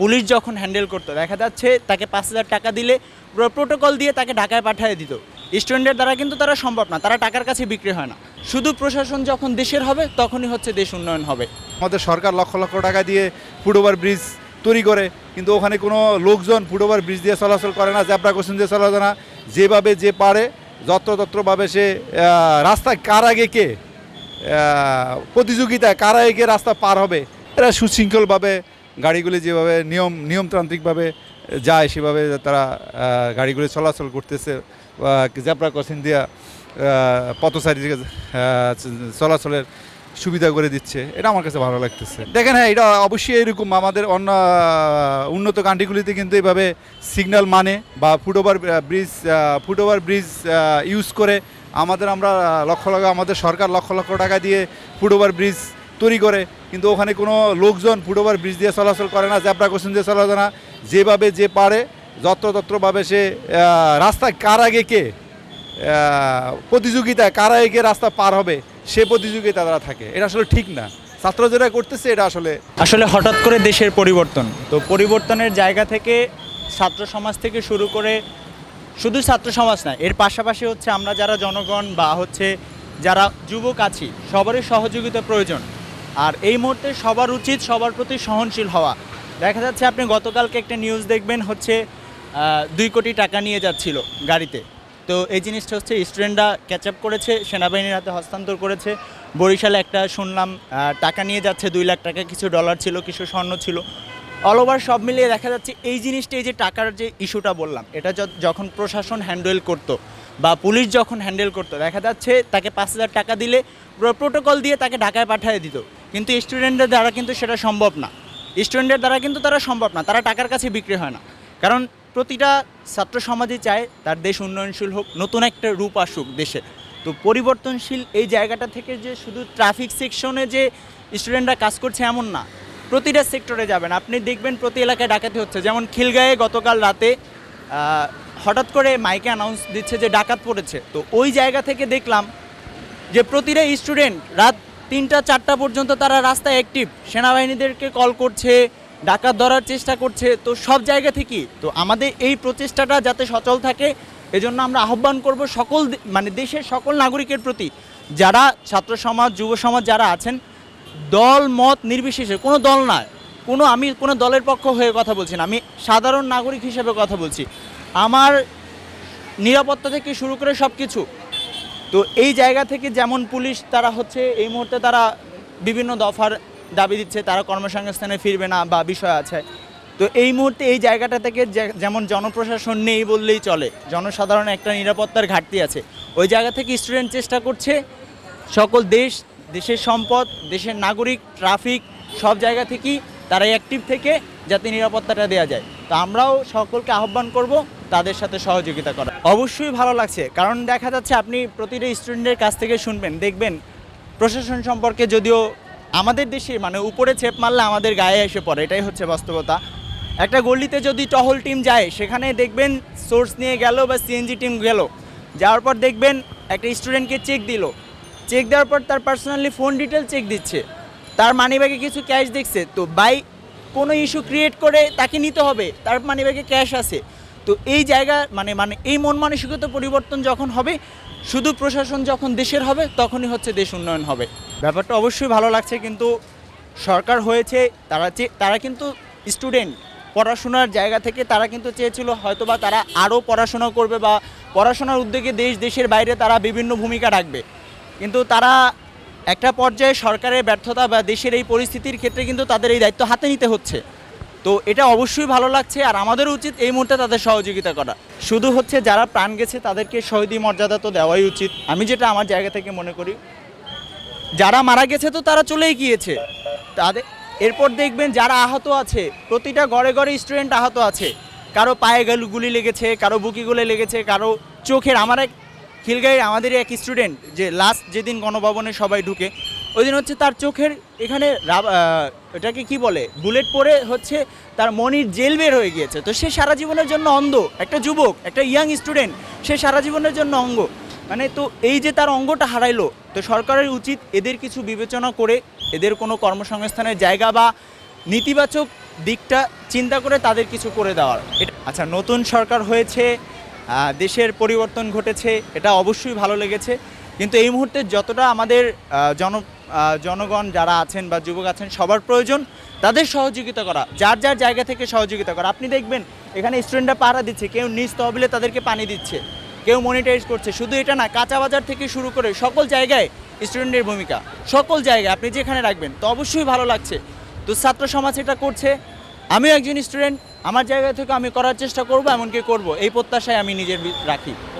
Police যখন handle করতো দেখা যাচ্ছে তাকে পাঁচ হাজার টাকা দিলে পুরো প্রোটোকল দিয়ে তাকে ঢাকায় পাঠিয়ে দিত। স্টুডেন্টের দ্বারা কিন্তু তারা সম্ভব না তারা টাকার কাছে বিক্রি হয় না। শুধু প্রশাসন যখন দেশের হবে তখনই হচ্ছে দেশ উন্নয়ন হবে। আমাদের সরকার লক্ষ লক্ষ টাকা দিয়ে ফুটওভার ব্রিজ তৈরি করে কিন্তু ওখানে কোনো লোকজন ফুটওভার ব্রিজ দিয়ে চলাচল করে না জ্যাবরা কোশ্চেন দিয়ে চলাচল না। যেভাবে যে পারে যত্রতত্রভাবে সে আহ, রাস্তায় কার আগে কে প্রতিযোগিতায় কার আগে কে রাস্তা পার হবে এরা সুশৃঙ্খলভাবে গাড়িগুলি যেভাবে নিয়ম, নিয়মতান্ত্রিকভাবে যায়, সেভাবে তারা গাড়িগুলি চলাচল করতেছে জ্যাবরা ক্রসিং দিয়া পথচারী চলাচলের সুবিধা করে দিচ্ছে। এটা আমার কাছে ভালো লাগতেছে। দেখেন হ্যাঁ এটা অবশ্যই এরকম। আমাদের অন্য উন্নত কান্ট্রিগুলিতে কিন্তু এভাবে সিগন্যাল মানে বা foot over bridge foot over bridge use করে আমাদের আমরা লক্ষ লক্ষ, আমাদের সরকার লক্ষ লক্ষ টাকা দিয়ে ফুটওভার ব্রিজ তৈরি করে কিন্তু ওখানে কোনো লোকজন ফুটওভার ব্রিজ দিয়ে চলাচল করে না জ্যাবরা কোশ্চেন দিয়ে চলাচল না। যেভাবে যে পারে যত্রতত্রভাবে সে আহ, রাস্তায় কার আগে কে আহ, প্রতিযোগিতায় কারা এগিয়ে রাস্তা পার হবে সে প্রতিযোগিতা তারা থাকে। এটা আসলে ঠিক না। ছাত্র যেটা করতেছে এটা আসলে আসলে হঠাৎ করে দেশের পরিবর্তন। তো পরিবর্তনের জায়গা থেকে ছাত্র সমাজ থেকে শুরু করে শুধু ছাত্র সমাজ না এর পাশাপাশি হচ্ছে আমরা যারা জনগণ বা হচ্ছে যারা যুবক আছি সবারই সহযোগিতা প্রয়োজন। আর এই মুহূর্তে সবার উচিত সবার প্রতি সহনশীল হওয়া। দেখা যাচ্ছে আপনি গতকালকে একটা নিউজ দেখবেন হচ্ছে দুই কোটি টাকা নিয়ে যাচ্ছিল গাড়িতে। তো এই জিনিসটা হচ্ছে স্টুডেন্টরা ক্যাচ আপ করেছে, সেনাবাহিনীর হাতে হস্তান্তর করেছে। বরিশালে একটা শুনলাম টাকা নিয়ে যাচ্ছে, দুই লাখ টাকা, কিছু ডলার ছিল, কিছু স্বর্ণ ছিল। অল ওভার সব মিলিয়ে দেখা যাচ্ছে এই জিনিসটা, এই যে টাকার যে ইস্যুটা বললাম, এটা যখন প্রশাসন হ্যান্ডেল করতো বা পুলিশ যখন হ্যান্ডেল করতো, দেখা যাচ্ছে তাকে পাঁচ হাজার টাকা দিলে প্রোটোকল দিয়ে তাকে ঢাকায় পাঠিয়ে দিত। কিন্তু স্টুডেন্টদের দ্বারা কিন্তু সেটা সম্ভব না। স্টুডেন্টের দ্বারা কিন্তু তারা সম্ভব না, তারা টাকার কাছে বিক্রি হয় না। কারণ প্রতিটা ছাত্র সমাজই চায় তার দেশ উন্নয়নশীল হোক, নতুন একটা রূপ আসুক দেশে তো পরিবর্তনশীল এই জায়গাটা থেকে যে শুধু ট্রাফিক সেকশনে যে স্টুডেন্টরা কাজ করছে এমন না, প্রতিটা সেক্টরে যাবেন। আপনি দেখবেন প্রতি এলাকায় ডাকাতি হচ্ছে। যেমন খিলগাঁয়ে গতকাল রাতে হঠাৎ করে মাইকে অ্যানাউন্স দিচ্ছে যে ডাকাত পড়েছে। তো ওই জায়গা থেকে দেখলাম যে প্রতিটা স্টুডেন্ট রাত তিনটা, চারটা পর্যন্ত তারা রাস্তায় অ্যাক্টিভ সেনাবাহিনীদেরকে কল করছে, ডাকাত ধরার চেষ্টা করছে, তো সব জায়গা থেকেই। তো আমাদের এই প্রচেষ্টাটা যাতে সচল থাকে, এজন্য আমরা আহ্বান করব সকল মানে দেশের সকল নাগরিকের প্রতি। যারা ছাত্র সমাজ, যুব সমাজ যারা আছেন, দল, মত নির্বিশেষে, কোনো দল না, কোনো আমি কোনো দলের পক্ষ হয়ে কথা বলছি না, আমি সাধারণ নাগরিক হিসেবে কথা বলছি। আমার নিরাপত্তা থেকে শুরু করে সব কিছু তো এই জায়গা থেকে যেমন পুলিশ তারা হচ্ছে এই মুহূর্তে তারা বিভিন্ন দফার দাবি দিচ্ছে, তারা কর্মসংস্থানে ফিরবে না বা বিষয় আছে। তো এই মুহূর্তে এই জায়গাটা থেকে যেমন জনপ্রশাসন নেই বললেই চলে, জনসাধারণ একটা নিরাপত্তার ঘাটতি আছে। ওই জায়গা থেকে স্টুডেন্ট চেষ্টা করছে, সকল দেশ, দেশের সম্পদ, দেশের নাগরিক ট্রাফিক সব জায়গা থেকেই তারা অ্যাক্টিভ থেকে যাতে নিরাপত্তাটা দেওয়া যায়। তো আমরাও সকলকে আহ্বান করব তাদের সাথে সহযোগিতা করা। অবশ্যই ভালো লাগছে, কারণ দেখা যাচ্ছে আপনি প্রতিটা স্টুডেন্টের কাছ থেকে শুনবেন, দেখবেন প্রশাসন সম্পর্কে যদিও আমাদের দেশে মানে উপরে চেপ মারলে আমাদের গায়ে এসে পড়ে, এটাই হচ্ছে বাস্তবতা। একটা গলিতে যদি টহল টিম যায়, সেখানে দেখবেন সোর্স নিয়ে গেল বা সিএনজি টিম গেল। যাওয়ার পর দেখবেন একটা স্টুডেন্টকে চেক দিল। চেক দেওয়ার পর তার পার্সোনালি ফোন ডিটেল চেক দিচ্ছে। তার মানিব্যাগে কিছু ক্যাশ দেখছে। তো বাই কোনো ইস্যু ক্রিয়েট করে তাকে নিতে হবে, তার মানিব্যাগে ক্যাশ আছে। তো এই জায়গা মানে মানে এই মন মানসিকতা পরিবর্তন যখন হবে, শুধু প্রশাসন যখন দেশের হবে, তখনই হচ্ছে দেশ উন্নয়ন হবে। ব্যাপারটা অবশ্যই ভালো লাগছে, কিন্তু সরকার হয়েছে, তারা তারা কিন্তু স্টুডেন্ট, পড়াশোনার জায়গা থেকে তারা কিন্তু চেয়েছিল হয়তোবা তারা আরও পড়াশোনা করবে বা পড়াশোনার উদ্যোগে দেশ, দেশের বাইরে তারা বিভিন্ন ভূমিকা রাখবে। কিন্তু তারা একটা পর্যায়ে সরকারের ব্যর্থতা বা দেশের এই পরিস্থিতির ক্ষেত্রে কিন্তু তাদের এই দায়িত্ব হাতে নিতে হচ্ছে। তো এটা অবশ্যই ভালো লাগছে আর আমাদের উচিত এই মুহূর্তে তাদের সহযোগিতা করা। শুধু হচ্ছে যারা প্রাণ গেছে তাদেরকে শহীদি মর্যাদা তো দেওয়াই উচিত। আমি যেটা আমার জায়গা থেকে মনে করি, যারা মারা গেছে তো তারা চলেই গিয়েছে। তাদের, এরপর দেখবেন যারা আহত আছে, প্রতিটা ঘরে ঘরে স্টুডেন্ট আহত আছে। কারও পায়ে গেল, গুলি লেগেছে, কারও বুকি গুলি লেগেছে, কারও চোখের, আমার এক, খিলগাঁয়ের আমাদের এক স্টুডেন্ট যে লাস্ট যেদিন গণভবনে সবাই ঢুকে ওই দিন হচ্ছে তার চোখের এখানে এটাকে কি বলে? বুলেট পরে হচ্ছে তার মনির জেল বের হয়ে গিয়েছে। তো সে সারা জীবনের জন্য অন্ধ, একটা যুবক, একটা ইয়াং স্টুডেন্ট সে সারা জীবনের জন্য অঙ্গ। মানে তো এই যে তার অঙ্গটা হারাইলো, তো সরকারের উচিত এদের কিছু বিবেচনা করে এদের কোনো কর্মসংস্থানের জায়গা বা নেতিবাচক দিকটা চিন্তা করে তাদের কিছু করে দেওয়ার। এটা আচ্ছা নতুন সরকার হয়েছে দেশের পরিবর্তন ঘটেছে, এটা অবশ্যই ভালো লেগেছে। কিন্তু এই মুহূর্তে যতটা আমাদের জন জনগণ যারা আছেন বা যুবক আছেন, সবার প্রয়োজন, তাদের সহযোগিতা করা, যার যার জায়গা থেকে সহযোগিতা করা। আপনি দেখবেন, এখানে স্টুডেন্টরা পাহারা দিচ্ছে, কেউ নিজ তহবিলে তাদেরকে পানি দিচ্ছে, কেউ মনিটাইজ করছে। শুধু এটা না, কাঁচা বাজার থেকে শুরু করে সকল জায়গায় স্টুডেন্টের ভূমিকা, সকল জায়গায়, আপনি যেখানে রাখবেন, তো অবশ্যই ভালো লাগছে। তো ছাত্র সমাজ এটা করছে, আমিও একজন স্টুডেন্ট আমার জায়গা থেকে আমি করার চেষ্টা করব, এমনকি করব। এই প্রত্যাশায় আমি নিজের রাখি।